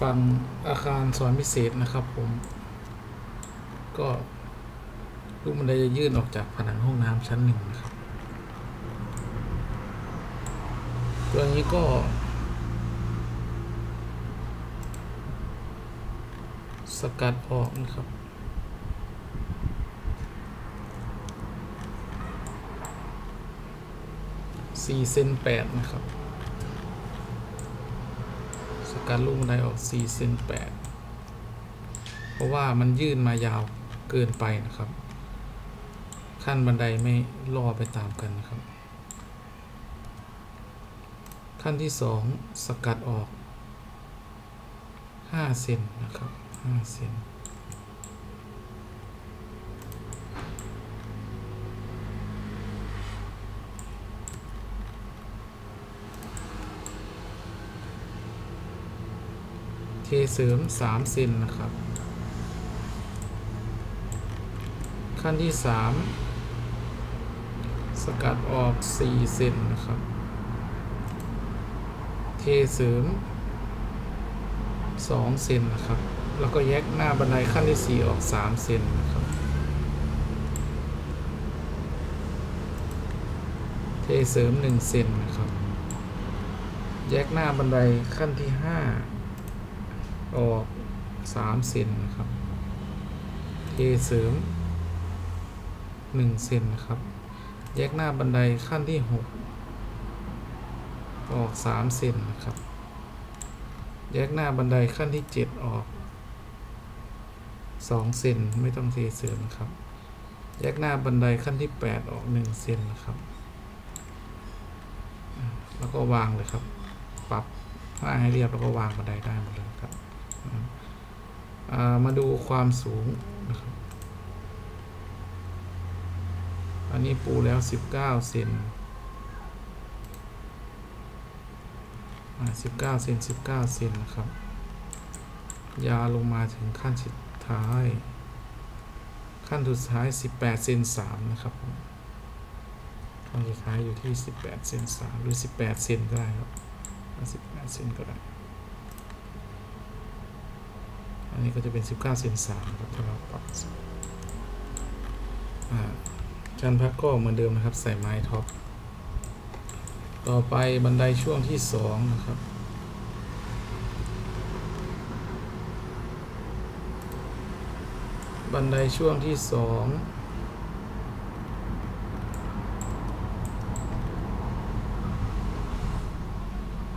ฝั่งอาคารสอนพิเศษนะครับผม ก็ลูกบันไดจะยื่นออกจากผนังห้องน้ำชั้นหนึ่งนะครับ ตัวนี้ก็ สกัดออกนะครับสี่เซนแปดนะครับ สกัดลูกบันไดออก4เซน8เพราะว่ามันยื่นมายาวเกินไปนะครับ ขั้นบันไดไม่ล่อไปตามกันนะครับ ขั้นที่สองสกัดออก5เซนนะครับ5เซน เทเสริม3เซนนะครับ ขั้นที่ 3 สกัดออก4เซนนะครับ เทเสริม2เซนนะครับ แล้วก็แยกหน้าบันไดขั้นที่ 4 ออก3เซนนะครับ เทเสริม1เซนนะครับ แยกหน้าบันไดขั้นที่ 5 ออกสามเซนนะครับ เทเสริมหนึ่งเซนนะครับ แยกหน้าบันไดขั้นที่หกออกสามเซนนะครับ แยกหน้าบันไดขั้นที่เจ็ดออกสองเซนไม่ต้องเทเสริมนะครับ แยกหน้าบันไดขั้นที่แปดออกหนึ่งเซนนะครับ แล้วก็วางเลยครับ ปรับผ้าให้เรียบแล้วก็วางบันไดได้หมดเลยครับ มาดูความสูงนะครับอันนี้ปูแล้ว 19เซน19เซน19เซนนะครับ ยาลงมาถึงขั้นสุดท้าย ขั้นสุดท้าย 18เซน3นะครับขั้นสุดท้ายอยู่ที่ 18เซน3หรือ 18เซนก็ได้ครับ18เซนก็ได้ อั นนี้ก็จะเป็น 19เซน3ครับถ้าเราปรับอ่าชั้นพักก็เหมือนเดิมนะครับ ใส่ไม้ท็อป ต่อไปบันไดช่วงที่2นะครับ บันไดช่วงที่2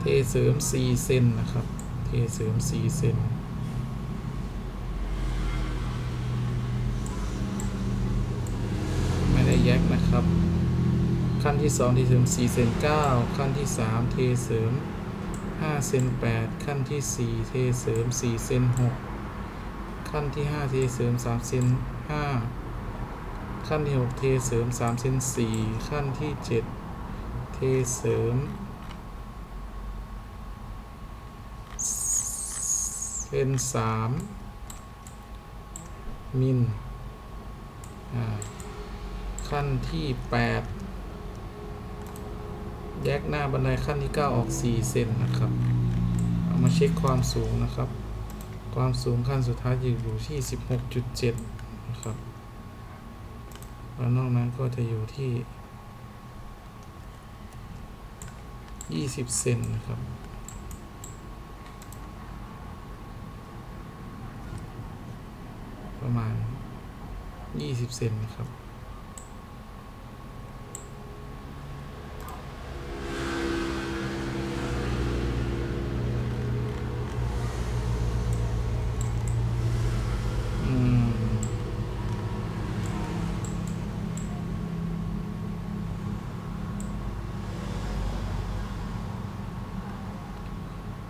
เทเสริม 4 เซนนะครับ เทเสริม 4 เซน ไม่ได้แยกนะครับ ขั้นที่2เทเสริม4เซน9ขั้นที่ 3 เทเสริม5เซน8ขั้นที่ 4 เทเสริม4เซน6ขั้นที่ 5 เทเสริม3เซน5ขั้นที่ 6 เทเสริม3เซน4ขั้นที่ 7 เทเสริมเซน3มิลอ่า ขั้นที่8แยกหน้าบันไดขั้นที่ 9 ออก 4 เซนนะครับ เอามาเช็คความสูงนะครับ ความสูงขั้นสุดท้ายอยู่อยู่ที่ 16.7 นะครับแล้วนอกนั้นก็จะอยู่ที่ 20 เซนนะครับประมาณ 20 เซนนะครับ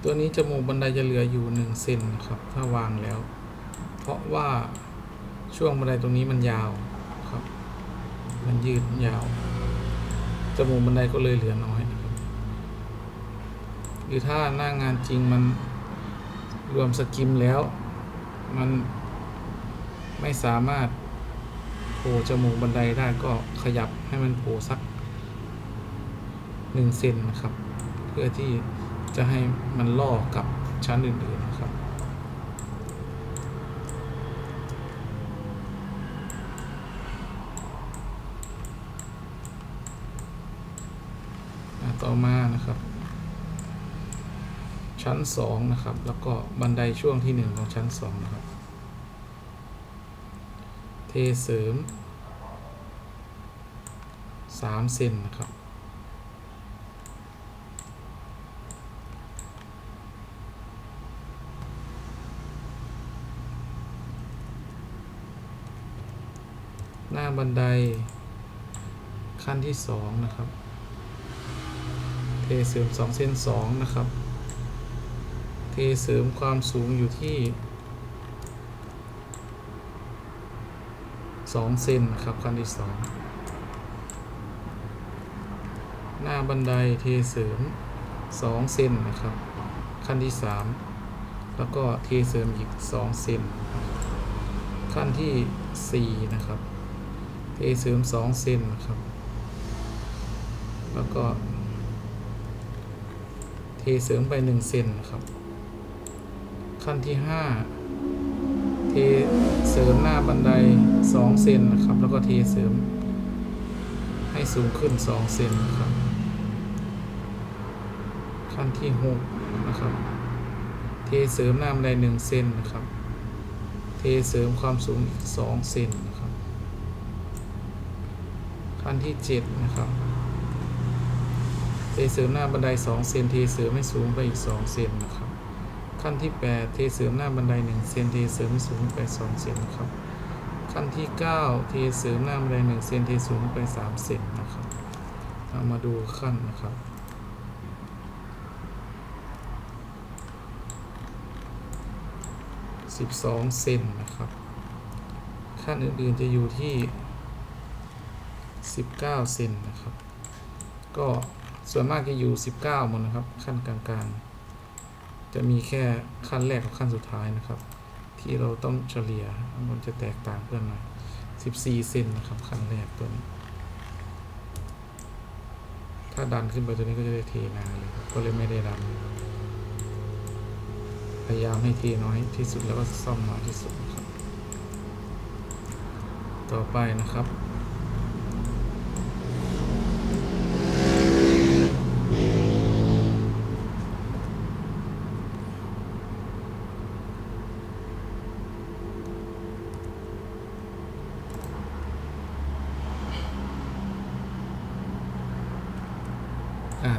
ตัวนี้จมูกบันไดจะเหลืออยู่หนึ่งเซนนะครับถ้าวางแล้ว เพราะว่าช่วงบันไดตรงนี้มันยาวครับ มันยืดยาวจมูกบันไดก็เลยเหลือน้อยนะครับหรือถ้าหน้างานจริงมันรวมสกิมแล้ว มันไม่สามารถโผล่จมูกบันไดได้ก็ขยับให้มันโผล่สักหนึ่งเซนนะครับ เพื่อที่ จะให้มันล่อกับชั้นอื่นๆนะครับ ต่อมานะครับ ชั้น 2 นะครับ แล้วก็บันไดช่วงที่ 1 ของชั้น 2 นะครับ เทเสริม3เซนนะครับ บันได ขั้นที่สองนะครับ เทเสริมสองเส้นสองนะครับ เทเสริมความสูงอยู่ที่สองเซนนะครับ ขั้นที่สองหน้าบันไดเทเสริมสองเซนนะครับ ขั้นที่สามแล้วก็เทเสริมอีกสองเซนขั้นที่สี่นะครับ เทเสริมสองเซนนะครับ แล้วก็ เทเสริมไปหนึ่งเซนนะครับ ขั้นที่ห้าเทเสริมหน้าบันไดสองเซนนะครับ แล้วก็เทเสริม ให้สูงขึ้นสองเซนนะครับ ขั้นที่หกนะครับ เทเสริมหน้าบันไดหนึ่งเซนนะครับ เทเสริมความสูงอีกสองเซน ขั้นที่เจ็ดนะครับเทเสริมหน้าบันได2เซนเทเสริมให้สูงไปอีก2เซนนะครับขั้นที่ 8 เทเสริมหน้าบันได1เซนเทเสริมให้สูงไป2เซนนะครับขั้นที่ 9 เทเสริมหน้าบันได1เซนเทสูงไป3เซนนะครับเรามาดูขั้นนะครับ12เซนนะครับ ขั้นอื่นๆจะอยู่ที่ 19 เซนนะครับ ก็ส่วนมากจะอยู่ 19หมดนะครับ ขั้นกลางๆ จะมีแค่ขั้นแรกกับขั้นสุดท้ายนะครับ ที่เราต้องเฉลี่ยมันจะแตกต่างเพื่อนหน่อย 14 เซนนะครับ ขั้นแรกตัวนี้ ถ้าดันขึ้นไปตัวนี้ก็จะได้เทนาเลยก็เลยไม่ได้ดัน พยายามให้เทน้อยที่สุดแล้วก็ซ่อมน้อยที่สุดครับ ต่อไปนะครับ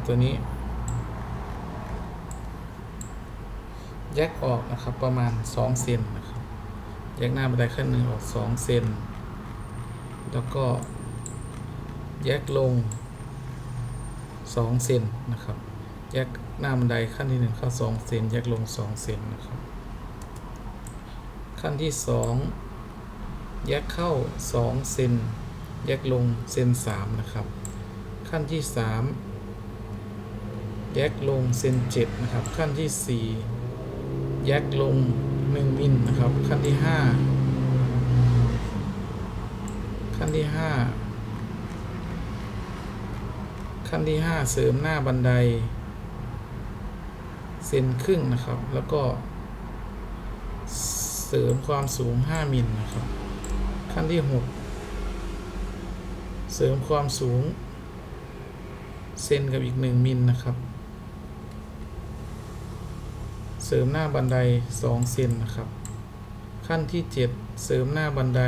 ตัวนี้ แยกออกนะครับประมาณ 2 เซนนะครับ แยกหน้าบันไดขั้นหนึ่งออก 2 เซน แล้วก็ แยกลง 2 เซนนะครับ แยกหน้าบันไดขั้นที่1เข้า2เซน แยกลง 2 เซนนะครับ ขั้นที่ 2 แยกเข้า 2 เซน แยกลงเซน3นะครับ ขั้นที่ 3 แยกลงเซนเจ็ดนะครับ ขั้นที่สี่แยกลงหนึ่งมิลนะครับ ขั้นที่ห้าขั้นที่ห้าขั้นที่ห้าเสริมหน้าบันได เซนครึ่งนะครับ แล้วก็เสริมความสูง 5 มิลนะครับ ขั้นที่ 6 เสริมความสูง เซนกับอีก 1 มิลนะครับ เสริมหน้าบันได2เซนนะครับ ขั้นที่ 7 เสริมหน้าบันได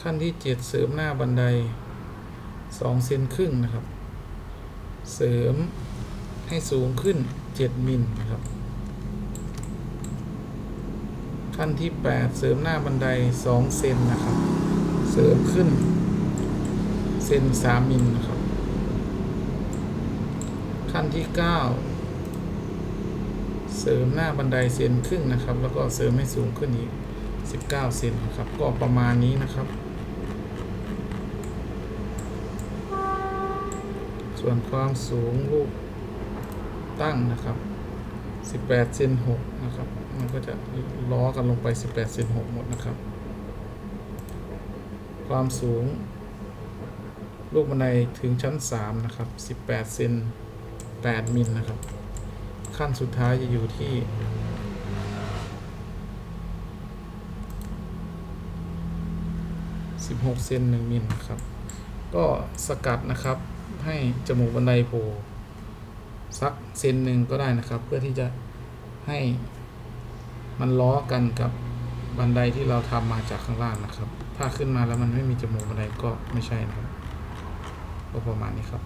ขั้นที่ 7 เสริมหน้าบันได2เซนครึ่งนะครับ เสริมให้สูงขึ้น 7มิลนะครับ ขั้นที่ 8 เสริมหน้าบันได 2 เซนนะครับ เสริมขึ้น เซน3มิลนะครับ ขั้นที่ 9 เสริมหน้าบันไดเซนครึ่งนะครับ แล้วก็เสริมให้สูงขึ้นอีก 19 เซนนะครับ ก็ประมาณนี้นะครับ ส่วนความสูงลูกตั้งนะครับ 18เซน6นะครับ มันก็จะล้อกันลงไป18เซน6หมดนะครับ ความสูง ลูกบันไดถึงชั้น 3 นะครับ 18เซน8มิลนะครับ ขั้นสุดท้ายจะอยู่ที่สิบหกเซนหนึ่งมิลครับ ก็สกัดนะครับให้จมูกบันไดโผล่ สักเซนหนึ่งก็ได้นะครับ เพื่อที่จะให้มันล้อกันกับบันไดที่เราทำมาจากข้างล่างนะครับ ถ้าขึ้นมาแล้วมันไม่มีจมูกบันไดก็ไม่ใช่นะครับก็ประมาณนี้ครับ